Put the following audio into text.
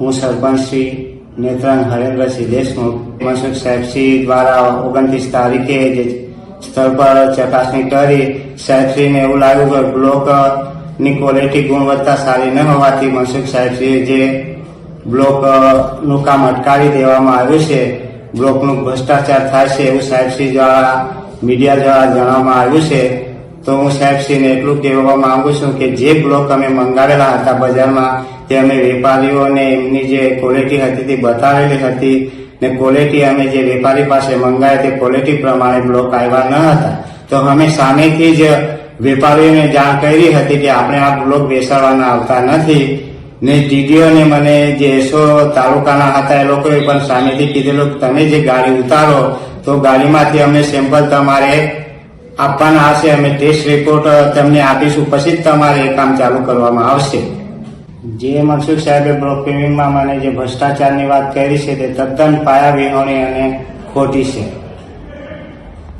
હું સરપંચ શ્રી નેત્રાન હરેન્દ્રસિંહ દેશમુખ, મનસુખ સાહેબશ્રી દ્વારા ઓગણત્રીસ તારીખે જે સ્થળ પર ચકાસણી કરી સાહેબશ્રીને એવું લાગ્યું કે બ્લોકની ક્વોલિટી ગુણવત્તા સારી ન હોવાથી મનસુખ સાહેબશ્રીએ જે બ્લોકનું કામ અટકાવી દેવામાં આવ્યું છે, બ્લોકનું ભ્રષ્ટાચાર થાય છે એવું સાહેબશ્રી દ્વારા મીડિયા દ્વારા જણાવવામાં આવ્યું છે. તો હું સાહેબશ્રીને એટલું કહેવા માંગુ છું કે જે બ્લોક અમે મંગાવેલા હતા બજારમાં, તે અમે વેપારીઓને એમની જે ક્વોલિટી હતી તે બતાવેલી હતી ને ક્વોલિટી અમે જે વેપારી પાસે મંગાવી તે ક્વોલિટી પ્રમાણે બ્લોક આવ્યા ન હતા. તો અમે સામેથી જ વેપારીઓને જાણ કરી હતી કે આપણે આ બ્લોક બેસાડવાના આવતા નથી ને ટીડીઓને મને જે એસો તાલુકાના હતા એ લોકોએ પણ સામેથી કીધેલું તમે જે ગાડી ઉતારો, તો ગાડીમાંથી અમે સેમ્પલ તમારે આપવાના હશે, અમે ટેસ્ટ રિપોર્ટ તમને આપીશું. પછી જ તમારે એ કામ ચાલુ કરવામાં આવશે. જે મનસુખ સાહેબે બ્લોક પેમેન્ટમાં મને જે ભ્રષ્ટાચારની વાત કરી છે, તે તદ્દન પાયા વિહોણી અને ખોટી છે.